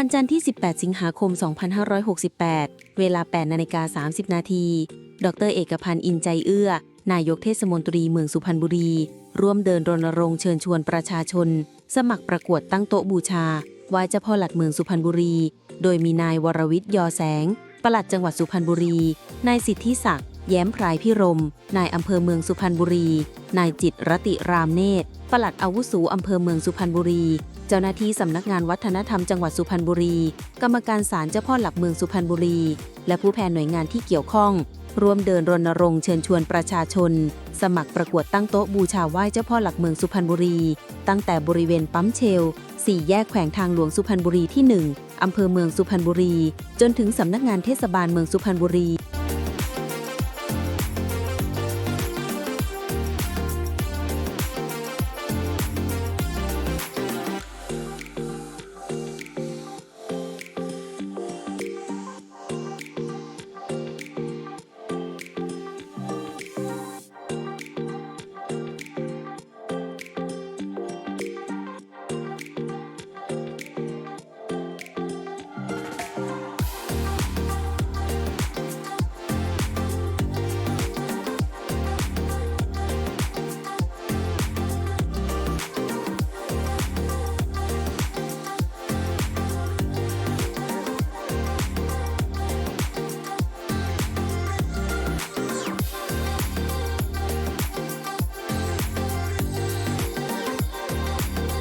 วันจันทร์ที่ 18 สิงหาคม 2568 เวลา 8 นาฬิกา 30 นาที ดร เอกพันธ์ อินใจเอื้อ นายกเทศมนตรีเมืองสุพรรณบุรี ร่วมเดินรณรงค์เชิญชวนประชาชน สมัครประกวดตั้งโต๊ะบูชาไหว้เจ้าพ่อหลักเมืองสุพรรณบุรี โดยมีนายวรวิทย์ยอแสง ปลัดจังหวัดสุพรรณบุรี นายสิทธิศักดิ์ แย้มพรายพิรม นายอำเภอเมืองสุพรรณบุรี นายจิตรรติรามเนตรปลัดอาวุโสอำเภอเมืองสุพรรณบุรี เจ้าหน้าที่สำนักงานวัฒนธรรมจังหวัดสุพรรณบุรี กรรมการศาลเจ้าพ่อหลักเมืองสุพรรณบุรี และผู้แทนหน่วยงานที่เกี่ยวข้อง ร่วมเดินรณรงค์เชิญชวนประชาชน สมัครประกวดตั้งโต๊ะบูชาไหว้เจ้าพ่อหลักเมืองสุพรรณบุรี ตั้งแต่บริเวณปั๊มเชลสี่แยกแขวงทางหลวงสุพรรณบุรีที่ 1อำเภอเมืองสุพรรณบุรี จนถึงสำนักงานเทศบาลเมืองสุพรรณบุรี